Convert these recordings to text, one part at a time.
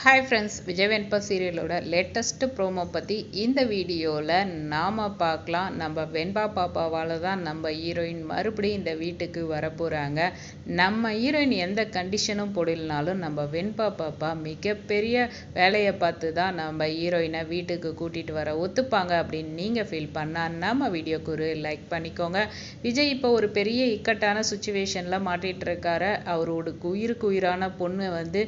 Hi friends Vijay Venba சீரியலோட latest promo பற்றி இந்த வீடியோவில் நாம் பார்க்கலாம். நம்ம வெண்பா பாப்பாவால் தான் நம்ம ஹீரோயின் மறுபடியும் இந்த வீட்டுக்கு வரப்போகிறாங்க நம்ம ஹீரோயின் எந்த கண்டிஷனும் போடலனாலும் நம்ம வெண்பா பாப்பா மிகப்பெரிய வேலையை பார்த்து தான் நம்ம ஹீரோயினை வீட்டுக்கு கூட்டிகிட்டு வர ஒத்துப்பாங்க அப்படின்னு நீங்கள் ஃபீல் பண்ணால் நம்ம வீடியோக்கு ஒரு லைக் பண்ணிக்கோங்க. விஜய் இப்போ ஒரு பெரிய இக்கட்டான சுச்சுவேஷனில் மாட்டிகிட்டு இருக்காரு. அவரோட உயிருக்கு உயிரான பொண்ணு வந்து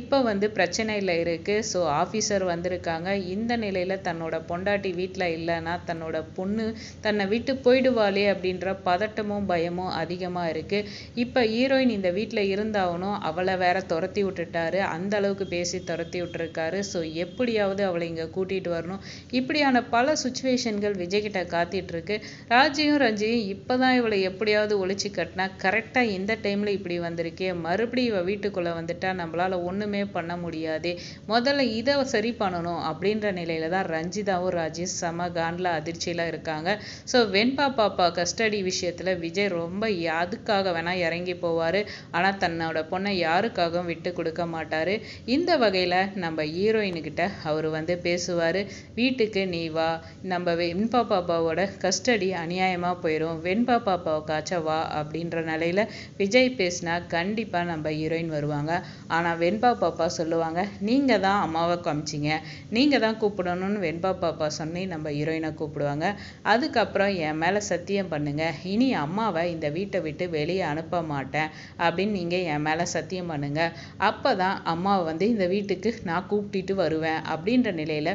இப்போ வந்து பிரச்சனை நிலையில் இருக்குது ஸோ ஆஃபீஸர் வந்திருக்காங்க. இந்த நிலையில் தன்னோட பொண்டாட்டி வீட்டில் இல்லைன்னா தன்னோட பொண்ணு தன்னை விட்டு போயிடுவாளே அப்படின்ற பதட்டமும் பயமும் அதிகமாக இருக்குது இப்போ ஹீரோயின் இந்த வீட்டில் இருந்தாகணும் அவளை வேற துரத்தி விட்டுட்டாரு. அந்த அளவுக்கு பேசி துரத்தி விட்டுருக்காரு. ஸோ எப்படியாவது அவளை இங்கே கூட்டிகிட்டு வரணும். இப்படியான பல சுச்சுவேஷன்கள் விஜய்கிட்ட காத்திட்ருக்கு. ராஜியும் ரஞ்சியும் இப்போ தான் இவளை எப்படியாவது ஒழிச்சு கட்டினா கரெக்டாக இந்த டைமில் இப்படி வந்திருக்கே. மறுபடியும் இவள் வீட்டுக்குள்ளே வந்துட்டா நம்மளால் ஒன்றுமே பண்ண முடியாது. முதல்ல இதை சரி பண்ணணும் அப்படின்ற நிலையில தான் ரஞ்சிதாவும் ராஜேஷ் செம காண்டில் அதிர்ச்சியில் இருக்காங்க. ஸோ வெண்பா பாப்பா கஸ்டடி விஷயத்தில் விஜய் ரொம்ப அதுக்காக வேணால் இறங்கி போவார். ஆனால் தன்னோட பொண்ணை யாருக்காகவும் விட்டு கொடுக்க மாட்டார். இந்த வகையில் நம்ம ஹீரோயினுக்கிட்ட அவர் வந்து பேசுவார். வீட்டுக்கு நீ வா நம்ம வெண்பா பாப்பாவோட கஸ்டடி அநியாயமாக போயிடும் வெண்பா பாப்பாவுக்காச்சும் வா அப்படின்ற நிலையில் விஜய் பேசினா கண்டிப்பாக நம்ம ஹீரோயின் வருவாங்க. ஆனால் வெண்பா பாப்பா சொல்லுவாங்க நீங்கள் தான் அம்மாவை காமிச்சிங்க. நீங்கள் தான் கூப்பிடணும்னு வெண்பா பாப்பா சொன்னி நம்ம ஹீரோயினை கூப்பிடுவாங்க. அதுக்கப்புறம் என் மேலே சத்தியம் பண்ணுங்கள் இனி அம்மாவை இந்த வீட்டை விட்டு வெளியே அனுப்ப மாட்டேன் அப்படின்னு நீங்கள் என் மேலே சத்தியம் பண்ணுங்கள் அப்போ தான் அம்மாவை வந்து இந்த வீட்டுக்கு நான் கூப்பிட்டுட்டு வருவேன் அப்படின்ற நிலையில்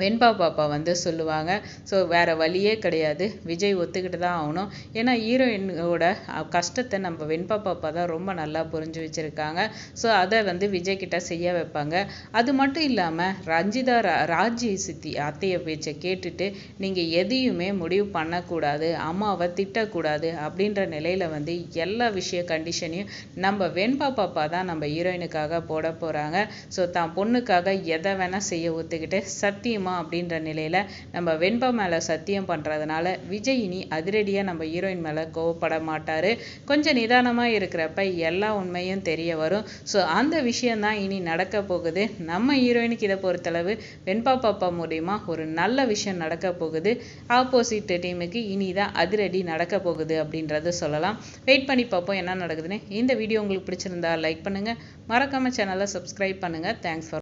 வெண்பா பாப்பா வந்து சொல்லுவாங்க. ஸோ வேறு வழியே கிடையாது. விஜய் ஒத்துக்கிட்டு தான் ஆகணும். ஏன்னா ஹீரோயினோட கஷ்டத்தை நம்ம வெண்பா பாப்பா தான் ரொம்ப நல்லா புரிஞ்சு வச்சுருக்காங்க. ஸோ அதை வந்து விஜய் கிட்ட செய்ய வைப்பாங்க. அது மட்டும் இல்லாமல் ரஞ்சிதா ராஜி சித்தி அத்தையை பேச்சை கேட்டுட்டு நீங்கள் எதையுமே முடிவு பண்ணக்கூடாது அம்மாவை திட்டக்கூடாது அப்படின்ற நிலையில் வந்து எல்லா விஷய கண்டிஷனையும் நம்ம வெண்பா பாப்பா தான் நம்ம ஹீரோயினுக்காக போட போகிறாங்க ஸோ தான் பொண்ணுக்காக எதை வேணால் செய்ய ஒத்துக்கிட்டு சத்தியமாக முடியுமா அப்படின்ற நிலையில் நம்ம வெண்பா மேலே சத்தியம் பண்ணுறதுனால விஜய் இனி அதிரடியாக நம்ம ஹீரோயின் மேலே கோவப்பட மாட்டார். கொஞ்சம் நிதானமாக இருக்கிறப்ப எல்லா உண்மையும் தெரிய வரும். ஸோ அந்த விஷயந்தான் இனி நடக்க போகுது. நம்ம ஹீரோயினுக்கு இதை பொறுத்தளவு வெண்பா பாப்பா மூலியமா ஒரு நல்ல விஷயம் நடக்க போகுது. ஆப்போசிட் டீமுக்கு இனி தான் அதிரடி நடக்க போகுது அப்படின்றத சொல்லலாம். வெயிட் பண்ணி பார்ப்போம் என்ன நடக்குதுன்னு. இந்த வீடியோ உங்களுக்கு பிடிச்சிருந்தா லைக் பண்ணுங்கள் மறக்காமல் சேனலை சப்ஸ்கிரைப் பண்ணுங்கள் தேங்க்ஸ் ஃபார்